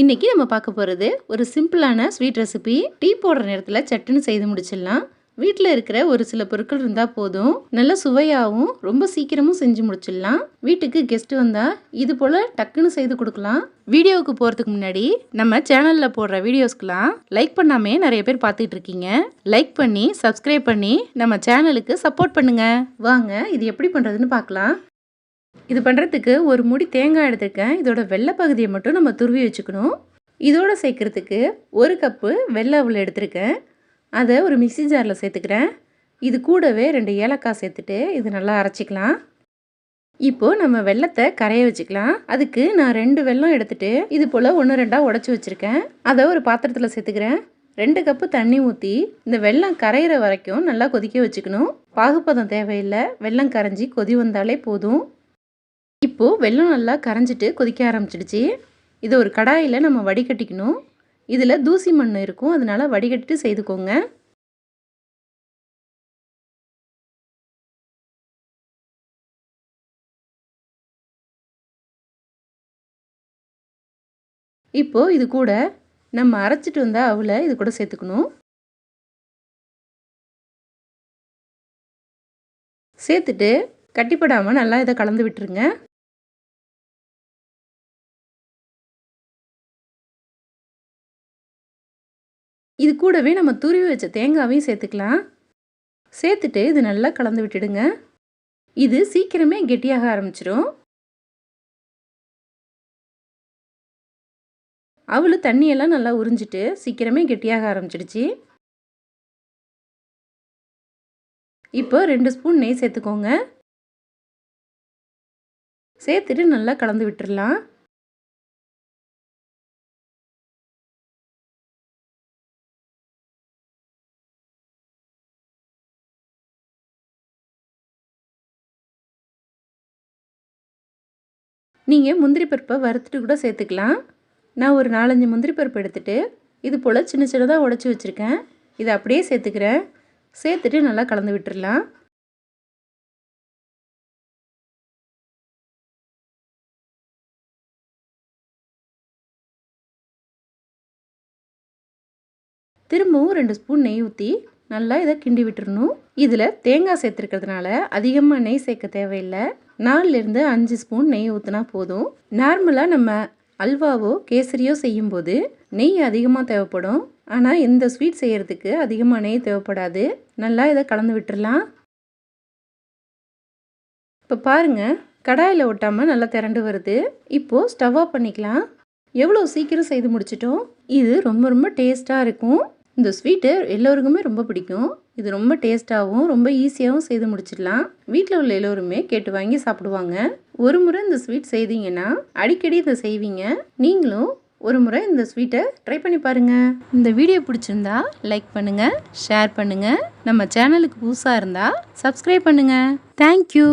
இன்னைக்கு நம்ம பார்க்க போகிறது ஒரு சிம்பிளான ஸ்வீட் ரெசிபி டீ போடுற நேரத்தில் சட்டுன்னு செய்து முடிச்சிடலாம். வீட்டில் இருக்கிற ஒரு சில பொருட்கள் இருந்தால் போதும். நல்ல சுவையாகவும் ரொம்ப சீக்கிரமும் செஞ்சு முடிச்சிடலாம். வீட்டுக்கு கெஸ்ட் வந்தால் இது போல் டக்குன்னு செய்து கொடுக்கலாம். வீடியோவுக்கு போகிறதுக்கு முன்னாடி நம்ம சேனலில் போடுற வீடியோஸ்க்கெலாம் லைக் பண்ணாமே நிறைய பேர் பார்த்துட்டு இருக்கீங்க. லைக் பண்ணி சப்ஸ்கிரைப் பண்ணி நம்ம சேனலுக்கு சப்போர்ட் பண்ணுங்கள் வாங்க இது எப்படி பண்ணுறதுன்னு பார்க்கலாம். இது பண்ணுறதுக்கு ஒரு முடி தேங்காய் எடுத்துருக்கேன். இதோட வெள்ளை பகுதியை மட்டும் நம்ம துருவி வச்சுக்கணும். இதோட சேர்க்குறதுக்கு ஒரு கப்பு வெள்ளை உள்ள எடுத்திருக்கேன். அதை ஒரு மிக்சி ஜாரில் சேர்த்துக்கிறேன். இது கூடவே ரெண்டு ஏலக்காய் சேர்த்துட்டு இது நல்லா அரைச்சிக்கலாம். இப்போது நம்ம வெள்ளத்தை கரைய வச்சுக்கலாம். அதுக்கு நான் ரெண்டு வெல்லம் எடுத்துட்டு இது போல் ஒன்று ரெண்டாக உடச்சி வச்சுருக்கேன். அதை ஒரு பாத்திரத்தில் சேர்த்துக்கிறேன். ரெண்டு கப்பு தண்ணி ஊற்றி இந்த வெள்ளம் கரையிற வரைக்கும் நல்லா கொதிக்க வச்சுக்கணும். பாகுப்பதம் தேவையில்லை. வெள்ளம் கரைஞ்சி கொதி வந்தாலே போதும். இப்போது வெல்லம் நல்லா கரைஞ்சிட்டு கொதிக்க ஆரம்பிச்சிடுச்சு. இதை ஒரு கடாயில் நம்ம வடிகட்டிக்கணும். இதில் தூசி மண் இருக்கும். அதனால் வடிகட்டிட்டு செய்துக்கோங்க. இப்போது இது கூட நம்ம அரைச்சிட்டு வந்த அவளை இது கூட சேர்த்துக்கணும். சேர்த்துட்டு கட்டிப்படாமல் நல்லா இதை கலந்து விட்டுருங்க. இது கூடவே நம்ம துருவி வச்ச தேங்காவையும் சேர்த்துக்கலாம். சேர்த்துட்டு இது நல்லா கலந்து விட்டுடுங்க. இது சீக்கிரமே கெட்டியாக ஆரம்பிச்சிடும் அவளு தண்ணியெல்லாம் நல்லா உறிஞ்சிட்டு சீக்கிரமே கெட்டியாக ஆரம்பிச்சிடுச்சு. இப்போ ரெண்டு ஸ்பூன் நெய் சேர்த்துக்கோங்க. சேர்த்துட்டு நல்லா கலந்து விட்டுடலாம் நீங்கள் முந்திரி பருப்பை வறுத்துட்டு கூட சேர்த்துக்கலாம். நான் ஒரு நாலஞ்சு முந்திரி பருப்பு எடுத்துகிட்டு இது போல் சின்ன சின்னதாக உடச்சி வச்சுருக்கேன். இதை அப்படியே சேர்த்துக்கிறேன். சேர்த்துட்டு நல்லா கலந்து விட்டுடலாம் திரும்பவும் ரெண்டு ஸ்பூன் நெய் ஊற்றி நல்லா இதை கிண்டி விட்டுறணும். இதில் தேங்காய் சேர்த்துருக்கிறதுனால அதிகமாக நெய் சேர்க்க தேவையில்லை. நாலுலேருந்து அஞ்சு ஸ்பூன் நெய் ஊற்றினா போதும். நார்மலாக நம்ம அல்வாவோ கேசரியோ செய்யும்போது நெய் அதிகமாக தேவைப்படும். ஆனால் இந்த ஸ்வீட் செய்கிறதுக்கு அதிகமாக நெய் தேவைப்படாது. நல்லா இதை கலந்து விட்டுடலாம் இப்போ பாருங்கள் கடாயில் ஒட்டாமல் நல்லா திரண்டு வருது. இப்போது ஸ்டவ் ஆஃப் பண்ணிக்கலாம். எவ்வளோ சீக்கிரம் செய்து முடிச்சிட்டோம்? இது ரொம்ப ரொம்ப டேஸ்ட்டாக இருக்கும். இந்த ஸ்வீட்டு எல்லோருக்குமே ரொம்ப பிடிக்கும். இது ரொம்ப டேஸ்ட்டாகவும் ரொம்ப ஈஸியாகவும் செய்து முடிச்சிடலாம். வீட்டில் உள்ள எல்லோருமே கேட்டு வாங்கி சாப்பிடுவாங்க. ஒரு முறை இந்த ஸ்வீட் செய்தீங்கன்னா அடிக்கடி இதை செய்வீங்க. நீங்களும் ஒரு முறை இந்த ஸ்வீட்டை ட்ரை பண்ணி பாருங்கள் இந்த வீடியோ பிடிச்சிருந்தா லைக் பண்ணுங்கள் ஷேர் பண்ணுங்கள் நம்ம சேனலுக்கு புதுசாக இருந்தால் சப்ஸ்கிரைப் பண்ணுங்கள் தேங்க்யூ